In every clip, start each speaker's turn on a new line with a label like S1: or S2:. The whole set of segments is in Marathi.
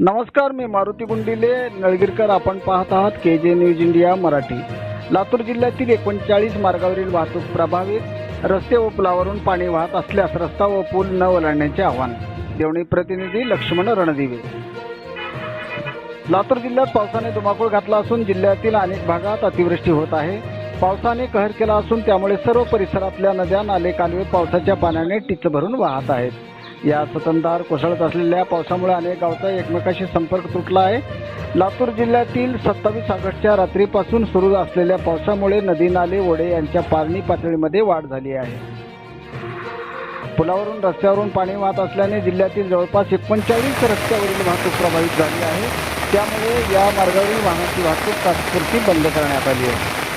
S1: नमस्कार मी मारुती गुंडिले नळगीरकर आपण पाहत आहात के जे न्यूज इंडिया मराठी. लातूर जिल्ह्यातील एकोणचाळीस मार्गावरील वाहतूक प्रभावित. रस्ते व पुलावरून पाणी वाहत असल्यास रस्ता व पूल न ओलांडण्याचे आवाहन. देवणी प्रतिनिधी लक्ष्मण रणदिवे. लातूर जिल्ह्यात पावसाने धुमाकूळ घातला असून जिल्ह्यातील अनेक भागात अतिवृष्टी होत आहे. पावसाने कहर केला असून त्यामुळे सर्व परिसरातल्या नद्या नाले कालवे पावसाच्या पाण्याने टिच भरून वाहत आहेत. या सततधार कोसळत असलेल्या पावसामुळे अनेक गावचा एकमेकाशी संपर्क तुटला आहे. लातूर जिल्ह्यातील सत्तावीस ऑगस्टच्या रात्रीपासून सुरू असलेल्या पावसामुळे नदी नाले ओढे यांच्या पारणी पातळीमध्ये वाढ झाली आहे. पुलावरून रस्त्यावरून पाणी वाहत असल्याने जिल्ह्यातील जवळपास एकोणचाळीस रस्त्यावरील वाहतूक प्रभावित झाली आहे. त्यामुळे या मार्गावरील वाहनाची वाहतूक तात्पुरती बंद करण्यात आली आहे.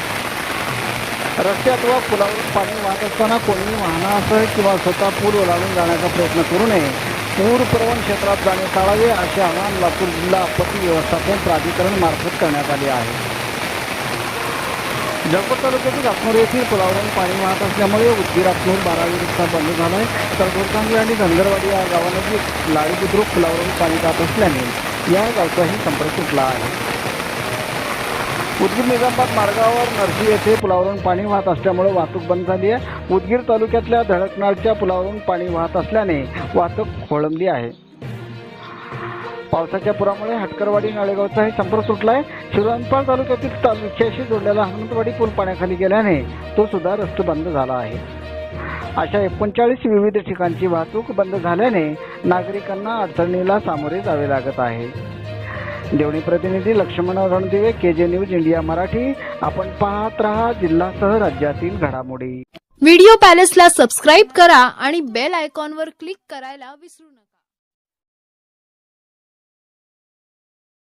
S1: रस्त्यात व पुलावरून पाणी वाहत असताना कोणीही वाहनासह किंवा स्वतः पूल ओलावून जाण्याचा प्रयत्न करू नये. पूर प्रवण क्षेत्रात जाणे टाळावे असे आवाहन लातूर जिल्हा आपत्ती व्यवस्थापन प्राधिकरण मार्फत करण्यात आले आहे. जळकोट तालुक्यातील आत्मोर येथील पुलावरून पाणी वाहत असल्यामुळे उदगीर आत्मोर बारावी रस्ता बंद झाला आहे तर गोरकांगी आणि धनगरवाडी या गावानजीक लाळी बुद्रुक पुलावरून पाणी जात असल्याने या गावचाही संपर्क तुटला आहे. उदगीर निजामाबाद मार्गावर नरसी येथे पुलावरून पाणी वाहत असल्यामुळे वाहतूक बंद झाली आहे. उदगीर तालुक्यातल्या धडकनाळच्या पुलावरून पाणी वाहत असल्याने वाहतूक खोळंबली आहे. पावसाच्या पुरामुळे हटकरवाडी नाळेगावचाही संपर्क सुटला आहे शिवरामपाल तालुक्यातील तालुक्याशी जोडलेला हनुमंतवाडी पूल पाण्याखाली गेल्याने तो सुद्धा रस्ता बंद झाला आहे. अशा एकोणचाळीस विविध ठिकाणची वाहतूक बंद झाल्याने नागरिकांना अडचणीला सामोरे जावे लागत आहे. देवणी प्रतिनिधी लक्ष्मण रणदिवे के जे न्यूज इंडिया मराठी. आपण पाहत रहा जिल्हासह राज्यातील घडामोडी.
S2: व्हिडिओ पॅलेसला सबस्क्राईब करा आणि बेल आयकॉनवर क्लिक करायला विसरू नका.